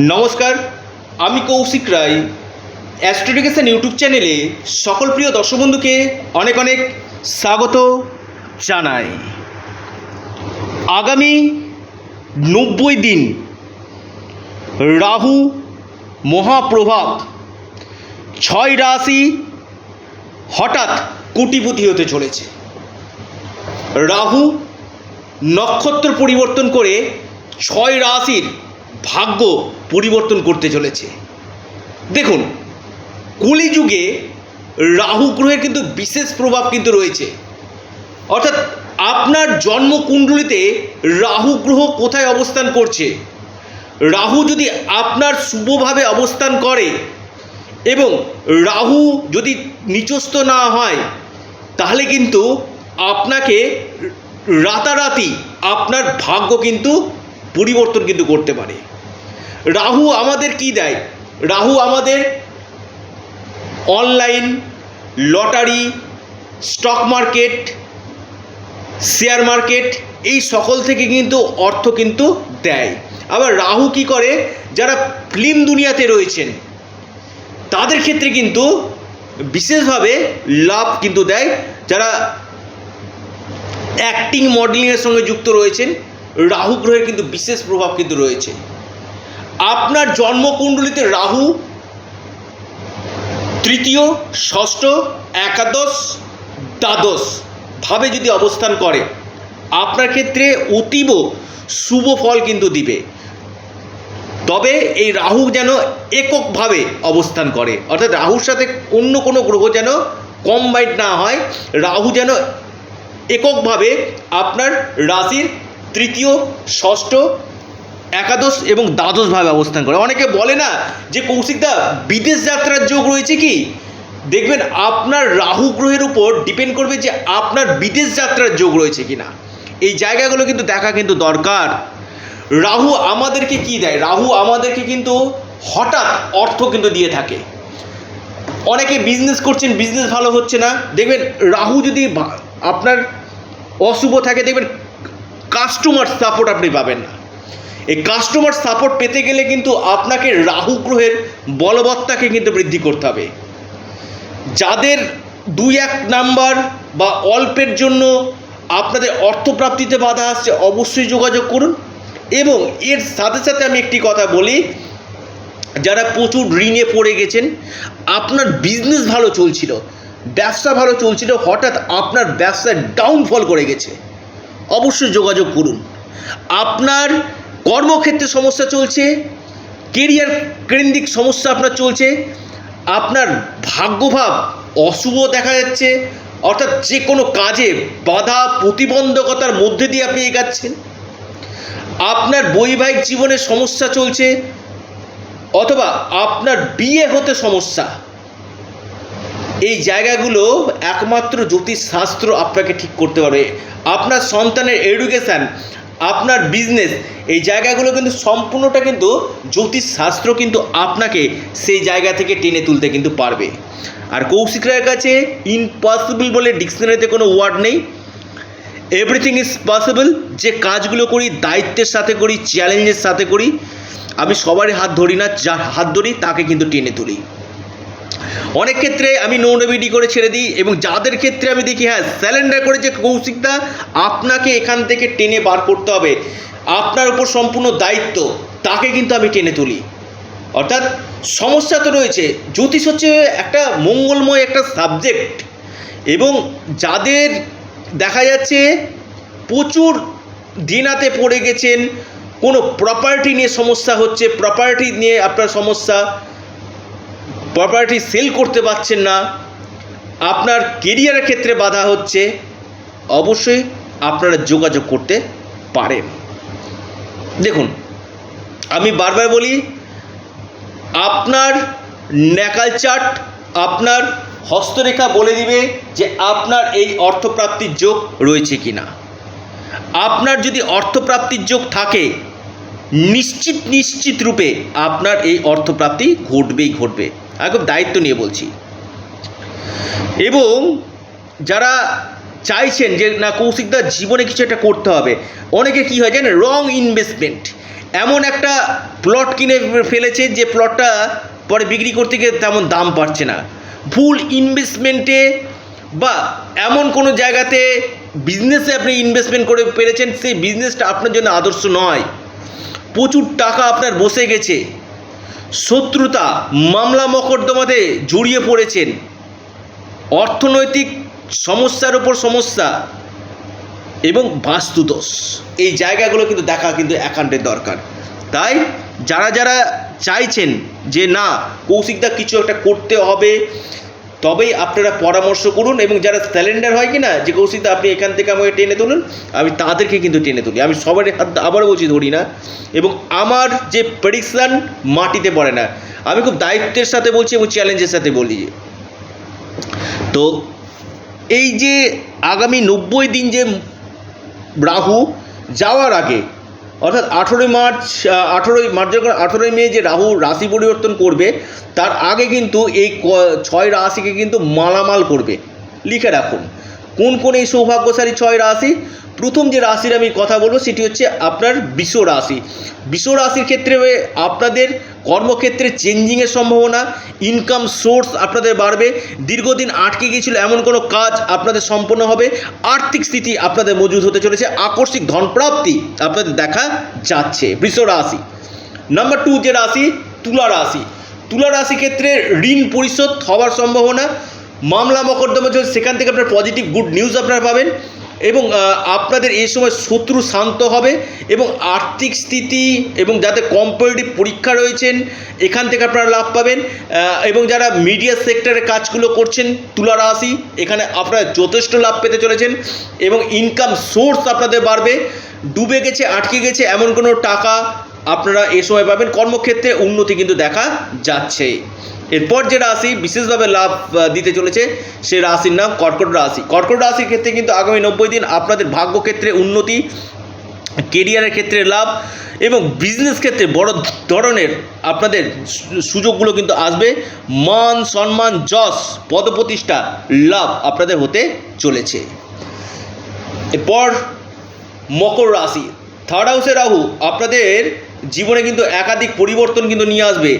নমস্কার, আমি কৌশিক রায়। অ্যাস্ট্রোডিকেশন ইউটিউব চ্যানেলে সকল প্রিয় দর্শক বন্ধুকে অনেক অনেক স্বাগত জানাই। আগামী নব্বই দিন রাহু মহাপ্রভাব ছয় রাশি হঠাৎ কোটিপতি হতে চলেছে। রাহু নক্ষত্র পরিবর্তন করে ছয় রাশির ভাগ্য পরিবর্তন করতে চলেছে। দেখুন, কলিযুগে রাহু গ্রহের কিন্তু বিশেষ প্রভাব কিন্তু রয়েছে। অর্থাৎ আপনার জন্মকুণ্ডলিতে রাহু গ্রহ কোথায় অবস্থান করছে? রাহু যদি আপনার শুভভাবে অবস্থান করে এবং রাহু যদি নিচস্থ না হয়, তাহলে কিন্তু আপনাকে রাতারাতি আপনার ভাগ্য কিন্তু পরিবর্তন কিন্তু করতে পারে। রাহু আমাদের কি দেয়? রাহু আমাদের online lottery stock market share market এই সকল থেকে কিন্তু অর্থ কিন্তু দেয়। আবার রাহু কি করে? যারা ফিল্ম দুনিয়াতে রয়েছেন, তাদের ক্ষেত্রে কিন্তু বিশেষভাবে লাভ কিন্তু দেয়। যারা অ্যাক্টিং মডেলিংয়ের সঙ্গে যুক্ত রয়েছেন, রাহু গ্রহের কিন্তু বিশেষ প্রভাব কিন্তু রয়েছে। আপনার জন্মকুণ্ডলিতে রাহু, তৃতীয়, ষষ্ঠ, একাদশ, দ্বাদশ ভাবে যদি অবস্থান করে, আপনার ক্ষেত্রে অতীব শুভ ফল কিন্তু দিবে। তবে এই রাহু যেন এককভাবে অবস্থান করে, অর্থাৎ রাহুর সাথে অন্য কোনো গ্রহ যেন কম্বাইন্ড না হয়, রাহু যেন এককভাবে আপনার রাশির তৃতীয়, ষষ্ঠ একাদশ এবং দ্বাদশভাবে অবস্থান করে। অনেকে বলে না যে কৌশিকদা, বিদেশ যাত্রার যোগ রয়েছে কি? দেখবেন আপনার রাহু গ্রহের উপর ডিপেন্ড করবে যে আপনার বিদেশ যাত্রার যোগ রয়েছে কিনা। এই জায়গাগুলো কিন্তু দেখা কিন্তু দরকার। রাহু আমাদেরকে কি দেয়? রাহু আমাদেরকে কিন্তু হঠাৎ অর্থ কিন্তু দিয়ে থাকে। অনেকে বিজনেস করছেন বিজনেস ভালো হচ্ছে না। দেখবেন রাহু যদি আপনার অশুভ থাকে, দেখবেন কাস্টমার সাপোর্ট আপনি পাবেন না। এই কাস্টমার সাপোর্ট পেতে গেলে কিন্তু আপনাকে রাহু গ্রহের বলবত্তাকে কিন্তু বৃদ্ধি করতে হবে। যাদের দুই এক নাম্বার বা অল্পের জন্য আপনাদের অর্থপ্রাপ্তিতে বাধা আসছে, অবশ্যই যোগাযোগ করুন। এবং এর সাথে সাথে আমি একটি কথা বলি, যারা প্রচুর ঋণে পড়ে গেছেন, আপনার বিজনেস ভালো চলছিল, ব্যবসা ভালো চলছিল, হঠাৎ আপনার ব্যবসায় ডাউনফল করে গেছে। অবশ্যই যোগাযোগ করুন। আপনার কর্মক্ষেত্রে সমস্যা চলছে কেরিয়ার কেন্দ্রিক সমস্যা আপনার চলছে, আপনার ভাগ্যভাব অশুভ দেখা যাচ্ছে, অর্থাৎ যে কোনো কাজে বাধা প্রতিবন্ধকতার মধ্যে দিয়ে আপনি এগাচ্ছেন, আপনার বৈবাহিক জীবনে সমস্যা চলছে, অথবা আপনার বিয়ে হতে সমস্যা, এই জায়গাগুলো একমাত্র জ্যোতিষশাস্ত্র আপনাকে ঠিক করতে পারবে। আপনার সন্তানের এডুকেশান আপনার বিজনেস এই জায়গাগুলো কিন্তু সম্পূর্ণটা কিন্তু জ্যোতিষশাস্ত্র কিন্তু আপনাকে সেই জায়গা থেকে টেনে তুলতে কিন্তু পারবে। আর কৌশিক রায়ের কাছে ইম্পসিবল বলে ডিকশনারিতে কোনো ওয়ার্ড নেই। এভরিথিং ইজ পসিবল যে কাজগুলো করি, দায়িত্বের সাথে করি চ্যালেঞ্জের সাথে করি, আমি সবারই হাত ধরি না, যার হাত ধরি, তাকে কিন্তু টেনে তুলি। অনেক ক্ষেত্রে আমি নৌনবিডি করে ছেড়ে দিই এবং যাদের ক্ষেত্রে আমি দেখি হ্যাঁ স্যালেন্ডার করে যে কৌশিকদা, আপনাকে এখান থেকে টেনে বার করতে হবে। আপনার উপর সম্পূর্ণ দায়িত্ব, তাকে কিন্তু আমি টেনে তুলি। অর্থাৎ সমস্যা তো রয়েছে। জ্যোতিষ হচ্ছে একটা মঙ্গলময় একটা সাবজেক্ট এবং যাদের দেখা যাচ্ছে প্রচুর দিনাতে পড়ে গেছেন, কোনো প্রপার্টি নিয়ে সমস্যা হচ্ছে প্রপার্টি নিয়ে আপনার সমস্যা প্রপার্টি সেল করতে পারছেন না, আপনার কেরিয়ারের ক্ষেত্রে বাধা হচ্ছে, অবশ্যই আপনারা যোগাযোগ করতে পারেন। দেখুন, আমি বারবার বলি, আপনার ন্যাকাল চার্ট আপনার হস্তরেখা বলে দিবে যে আপনার এই অর্থপ্রাপ্তির যোগ রয়েছে কি না আপনার যদি অর্থপ্রাপ্তির যোগ থাকে, নিশ্চিত নিশ্চিত রূপে আপনার এই অর্থপ্রাপ্তি ঘটবেই ঘটবে। একদম দায়িত্ব নিয়ে বলছি। এবং যারা চাইছেন যে না কৌশিকদার জীবনে কিছু একটা করতে হবে, অনেকে কী হয় জানেন? রং ইনভেস্টমেন্ট এমন একটা প্লট কিনে ফেলেছে যে প্লটটা পরে বিক্রি করতে গিয়ে তেমন দাম পাচ্ছে না। ভুল ইনভেস্টমেন্টে বা এমন কোনো জায়গাতে বিজনেসে আপনি ইনভেস্টমেন্ট করে পেরেছেন, সেই বিজনেসটা আপনার জন্য আদর্শ নয়। প্রচুর টাকা আপনার বসে গেছে। শত্রুতা মামলা মকদ্দমাতে জড়িয়ে পড়েছেন। অর্থনৈতিক সমস্যার উপর সমস্যা এবং বাস্তুদোষ। এই জায়গাগুলো কিন্তু দেখা কিন্তু একান্তের দরকার। তাই যারা যারা চাইছেন যে না, কৌশিকদা কিছু একটা করতে হবে তবেই আপনারা পরামর্শ করুন এবং যারা স্যালেন্ডার হয় কি না যে কৌশিকদা আপনি এখান থেকে আমাকে টেনে তুলুন, আমি তাদেরকে কিন্তু টেনে তুলি। আমি সবার হাত আবারও বলছি, ধরি না। এবং আমার যে প্রেডিকশান মাটিতে পড়ে না। আমি খুব দায়িত্বের সাথে বলছি এবং চ্যালেঞ্জের সাথে বলি। তো এই যে আগামী নব্বই দিন যে রাহু যাওয়ার আগে অর্থাৎ আঠেরোই মার্চ আঠেরোই মার্চ, যখন আঠেরোই মে যে রাহু রাশি পরিবর্তন করবে, তার আগে কিন্তু এই ছয় রাশিকে কিন্তু মালামাল করবে। লিখে রাখুন। কোন কোন এই সৌভাগ্যশালী ছয় রাশি? প্রথম যে রাশির আমি কথা বলব সেটি হচ্ছে আপনার বিশ্ব রাশি। বিশ্ব রাশির ক্ষেত্রে আপনাদের কর্মক্ষেত্রে চেঞ্জিংয়ের সম্ভাবনা ইনকাম সোর্স আপনাদের বাড়বে। দীর্ঘদিন আটকে গিয়েছিল, এমন কোনো কাজ আপনাদের সম্পন্ন হবে। আর্থিক স্থিতি আপনাদের মজুদ হতে চলেছে। আকস্মিক ধনপ্রাপ্তি আপনাদের দেখা যাচ্ছে। বৃষ রাশি। নাম্বার টু যে রাশি, তুলা রাশি। তুলা রাশি ক্ষেত্রে ঋণ পরিশোধ হওয়ার সম্ভাবনা। মামলা মকদ্দমা চলছে, সেখান থেকে আপনার পজিটিভ গুড নিউজ আপনারা পাবেন এবং আপনাদের এই সময় শত্রু শান্ত হবে এবং আর্থিক স্থিতি এবং যাদের কম্পারেটিভ পরীক্ষা রয়েছেন, এখান থেকে আপনারা লাভ পাবেন এবং যারা মিডিয়া সেক্টরে কাজগুলো করছেন, তুলা রাশি, এখানে আপনারা যথেষ্ট লাভ পেতে চলেছেন এবং ইনকাম সোর্স আপনাদের বাড়বে, ডুবে গেছে, আটকে গেছে, এমন কোনো টাকা আপনারা এ সময় পাবেন। কর্মক্ষেত্রে উন্নতি কিন্তু দেখা যাচ্ছে। এরপর যে রাশি বিশেষভাবে লাভ দিতে চলেছে, সে রাশির নাম কর্কট রাশি। কর্কট রাশির ক্ষেত্রে কিন্তু আগামী নব্বই দিন আপনাদের ভাগ্যক্ষেত্রে উন্নতি, কেরিয়ারের ক্ষেত্রে লাভ এবং বিজনেস ক্ষেত্রে বড় ধরনের আপনাদের সুযোগগুলো কিন্তু আসবে। মান সম্মান, যশ, পদপ্রতিষ্ঠা, লাভ আপনাদের হতে চলেছে। এরপর মকর রাশি। থার্ড হাউসে রাহু, আপনাদের জীবনে কিন্তু একাধিক পরিবর্তন কিন্তু নিয়ে আসবে।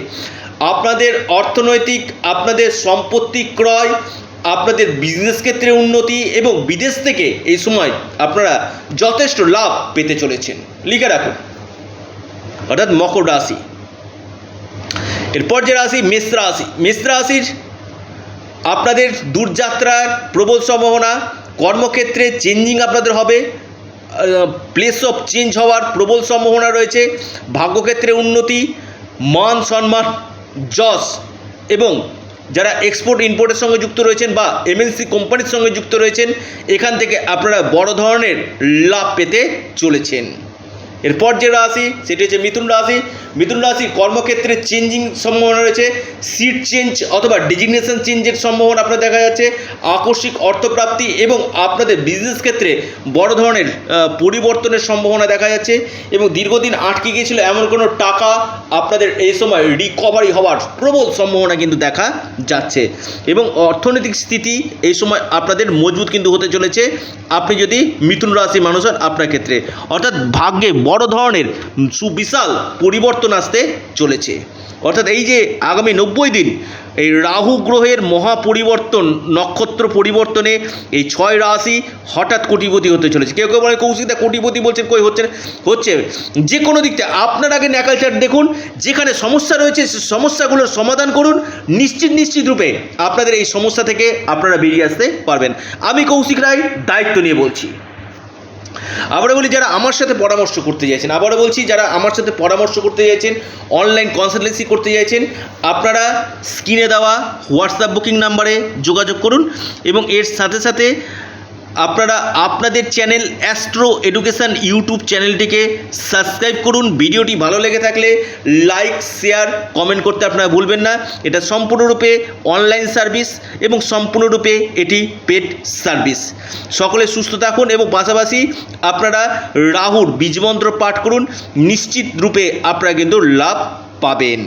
আপনাদের অর্থনৈতিক, আপনাদের সম্পত্তি ক্রয়, আপনাদের বিজনেস ক্ষেত্রে উন্নতি এবং বিদেশ থেকে এই সময় আপনারা যথেষ্ট লাভ পেতে চলেছেন। লিখে রাখুন। অর্থাৎ মকর রাশি। এরপর যে রাশি, মেষ রাশি। মেষ রাশির আপনাদের দূরযাত্রার প্রবল সম্ভাবনা, কর্মক্ষেত্রে চেঞ্জিং আপনাদের হবে প্লেস অফ চেঞ্জ হওয়ার প্রবল সম্ভাবনা রয়েছে, ভাগ্যক্ষেত্রে উন্নতি, মান সম্মান যশ এবং যারা এক্সপোর্ট ইম্পোর্টের সঙ্গে যুক্ত রয়েছেন বা এমএনসি কোম্পানির সঙ্গে যুক্ত রয়েছেন, এখান থেকে আপনারা বড় ধরনের লাভ পেতে চলেছেন। এরপর যে রাশি, সেটি হচ্ছে মিথুন রাশি। মিথুন রাশির কর্মক্ষেত্রে চেঞ্জিং সম্ভাবনা রয়েছে সিট চেঞ্জ অথবা ডিজিগনেশন চেঞ্জের সম্ভাবনা আপনার দেখা যাচ্ছে, আকস্মিক অর্থপ্রাপ্তি এবং আপনাদের বিজনেস ক্ষেত্রে বড় ধরনের পরিবর্তনের সম্ভাবনা দেখা যাচ্ছে এবং দীর্ঘদিন আটকে গিয়েছিল এমন কোনো টাকা আপনাদের এই সময় রিকভারি হওয়ার প্রবল সম্ভাবনা কিন্তু দেখা যাচ্ছে এবং অর্থনৈতিক স্থিতি এই সময় আপনাদের মজবুত কিন্তু হতে চলেছে। আপনি যদি মিথুন রাশি মানুষ হন আপনার ক্ষেত্রে, অর্থাৎ ভাগ্যে বড় ধরনের সুবিশাল পরিবর্তন আসতে চলেছে। অর্থাৎ এই যে আগামী নব্বই দিন, এই রাহু গ্রহের মহা পরিবর্তন নক্ষত্র পরিবর্তনে এই ছয় রাশি হঠাৎ কোটিপতি হতে চলেছে। কেউ কেউ বলে, কৌশিকদা কোটিপতি বলছেন, কই হচ্ছে হচ্ছে। যে কোনো দিক থেকে আপনার আগে ন্যাকালচার দেখুন, যেখানে সমস্যা রয়েছে, সে সমস্যাগুলোর সমাধান করুন, নিশ্চিত নিশ্চিত রূপে আপনাদের এই সমস্যা থেকে আপনারা বেরিয়ে আসতে পারবেন। আমি কৌশিক রায়, দায়িত্ব নিয়ে বলছি। আবারও বলি, যারা আমার সাথে পরামর্শ করতে চাইছেন, আবারও বলছি, যারা আমার সাথে পরামর্শ করতে চাইছেন অনলাইন কনসালটেন্সি করতে চাইছেন, আপনারা স্ক্রিনে দেওয়া হোয়াটসঅ্যাপ বুকিং নাম্বারে যোগাযোগ করুন এবং এর সাথে সাথে আপনারা আপনাদের চ্যানেল অ্যাস্ট্রো এডুকেশান ইউটিউব চ্যানেলটিকে সাবস্ক্রাইব করুন। ভিডিওটি ভালো লেগে থাকলে লাইক, শেয়ার, কমেন্ট করতে আপনারা ভুলবেন না। এটা সম্পূর্ণরূপে অনলাইন সার্ভিস এবং সম্পূর্ণরূপে এটি পেড সার্ভিস। সকলে সুস্থ থাকুন এবং পাশাপাশি আপনারা রাহুর বীজমন্ত্র পাঠ করুন। নিশ্চিত রূপে আপনারা কিন্তু লাভ পাবেন।